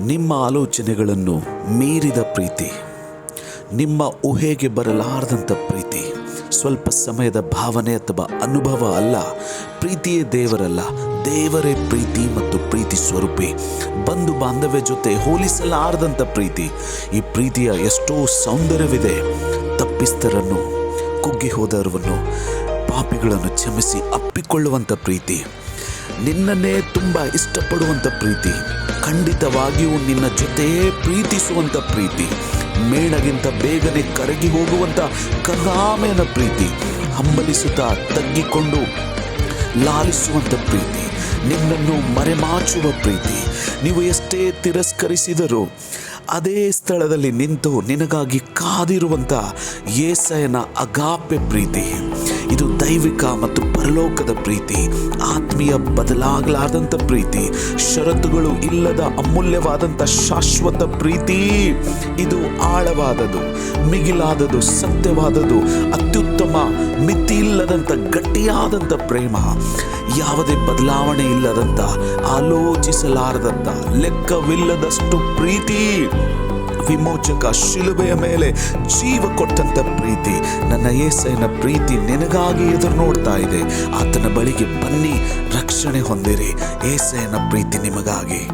ನಿಮ್ಮ ಆಲೋಚನೆಗಳನ್ನು ಮೀರಿದ ಪ್ರೀತಿ, ನಿಮ್ಮ ಊಹೆಗೆ ಬರಲಾರದಂಥ ಪ್ರೀತಿ, ಸ್ವಲ್ಪ ಸಮಯದ ಭಾವನೆ ಅಥವಾ ಅನುಭವ ಅಲ್ಲ, ಪ್ರೀತಿಯೇ ದೇವರಲ್ಲ, ದೇವರೇ ಪ್ರೀತಿ ಮತ್ತು ಪ್ರೀತಿ ಸ್ವರೂಪಿ. ಬಂಧು ಬಾಂಧವ್ಯ ಜೊತೆ ಹೋಲಿಸಲಾರದಂಥ ಪ್ರೀತಿ, ಈ ಪ್ರೀತಿಯ ಎಷ್ಟೋ ಸೌಂದರ್ಯವಿದೆ. ತಪ್ಪಿಸ್ತರನ್ನು ಕುಗ್ಗಿ ಹೋದವರನ್ನು ಪಾಪಿಗಳನ್ನು ಕ್ಷಮಿಸಿ ಅಪ್ಪಿಕೊಳ್ಳುವಂಥ ಪ್ರೀತಿ. ನಿನ್ನನ್ನೇ ತುಂಬ ಇಷ್ಟಪಡುವಂಥ ಪ್ರೀತಿ, ಖಂಡಿತವಾಗಿಯೂ ನಿನ್ನ ಜೊತೆಯೇ ಪ್ರೀತಿಸುವಂಥ ಪ್ರೀತಿ, ಮೇಣಗಿಂತ ಬೇಗನೆ ಕರಗಿ ಹೋಗುವಂಥ ಕರುಣಾಮಯನ ಪ್ರೀತಿ, ಹಂಬಲಿಸುತ್ತಾ ತಗ್ಗಿಕೊಂಡು ಲಾಲಿಸುವಂಥ ಪ್ರೀತಿ, ನಿನ್ನನ್ನು ಮರೆಮಾಚುವ ಪ್ರೀತಿ, ನೀವು ಎಷ್ಟೇ ತಿರಸ್ಕರಿಸಿದರೂ ಅದೇ ಸ್ಥಳದಲ್ಲಿ ನಿಂತು ನಿನಗಾಗಿ ಕಾದಿರುವಂಥ ಏಸಯನ ಅಗಾಪ್ಯ ಪ್ರೀತಿ. ಇದು ದೈವಿಕ ಮತ್ತು ಪರಲೋಕದ ಪ್ರೀತಿ, ಆತ್ಮೀಯ ಬದಲಾಗಲಾದಂಥ ಪ್ರೀತಿ, ಷರತ್ತುಗಳು ಇಲ್ಲದ ಅಮೂಲ್ಯವಾದಂಥ ಶಾಶ್ವತ ಪ್ರೀತಿ. ಇದು ಆಳವಾದದು, ಮಿಗಿಲಾದದು, ಸತ್ಯವಾದದು, ಅತ್ಯುತ್ತಮ ಮಿತಿ ಇಲ್ಲದಂಥ ಗಟ್ಟಿಯಾದಂಥ ಪ್ರೇಮ. ಯಾವುದೇ ಬದಲಾವಣೆ ಇಲ್ಲದಂಥ ಆಲೋಚಿಸಲಾರದಂಥ ಲೆಕ್ಕವಿಲ್ಲದಷ್ಟು ಪ್ರೀತಿ. ವಿಮೋಚಕ ಶಿಲುಬೆಯ ಮೇಲೆ ಜೀವ ಕೊಟ್ಟಂತ ಪ್ರೀತಿ. ನನ್ನ ಏಸೈನ ಪ್ರೀತಿ ನಿನಗಾಗಿ ಎದುರು ನೋಡ್ತಾ ಇದೆ. ಆತನ ಬಳಿಗೆ ಬನ್ನಿ, ರಕ್ಷಣೆ ಹೊಂದಿರಿ. ಏಸೈನ ಪ್ರೀತಿ ನಿಮಗಾಗಿ.